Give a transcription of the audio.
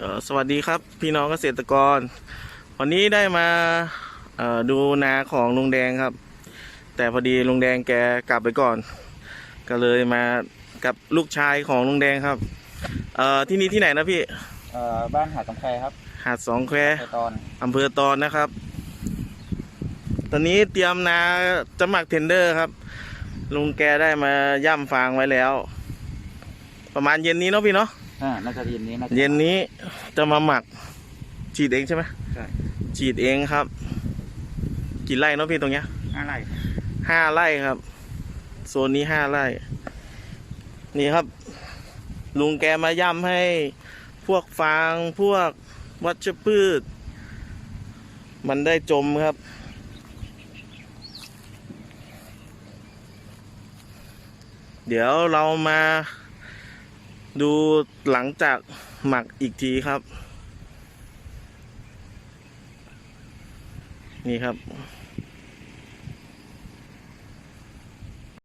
เอ่อสวัสดีครับพี่น้องเกษตรกร วันนี้ได้มาเอ่อดูนาของลุงแดงครับ แต่พอดีลุงแดงแกกลับไปก่อน ก็เลยมากับลูกชายของลุงแดงครับเอ่อที่นี่ที่ไหนนะพี่เอ่อบ้านหาดกำแพครับ หาดสองแควไทตอนอำเภอตอนนะครับ ตอนนี้เตรียมนาจะหมักเทนเดอร์ครับ ลุงแกได้มาย่ำฟางไว้แล้ว ประมาณเย็นนี้เนาะพี่เนาะ อ่าน่าจะเย็นนี้นะเย็นนี้จะมาหมัก ฉีดเองใช่ไหมใช่ฉีดเองครับ กี่ไร่เนาะพี่ตรงเนี้ยอะไรห้าไร่ครับ โซนนี้ห้าไร่ นี่ครับ ลุงแกมาย่ำให้พวกฟางพวกวัชพืช มันได้จมครับเดี๋ยวเรามา ดูหลังจากหมักอีกทีครับ นี่ครับ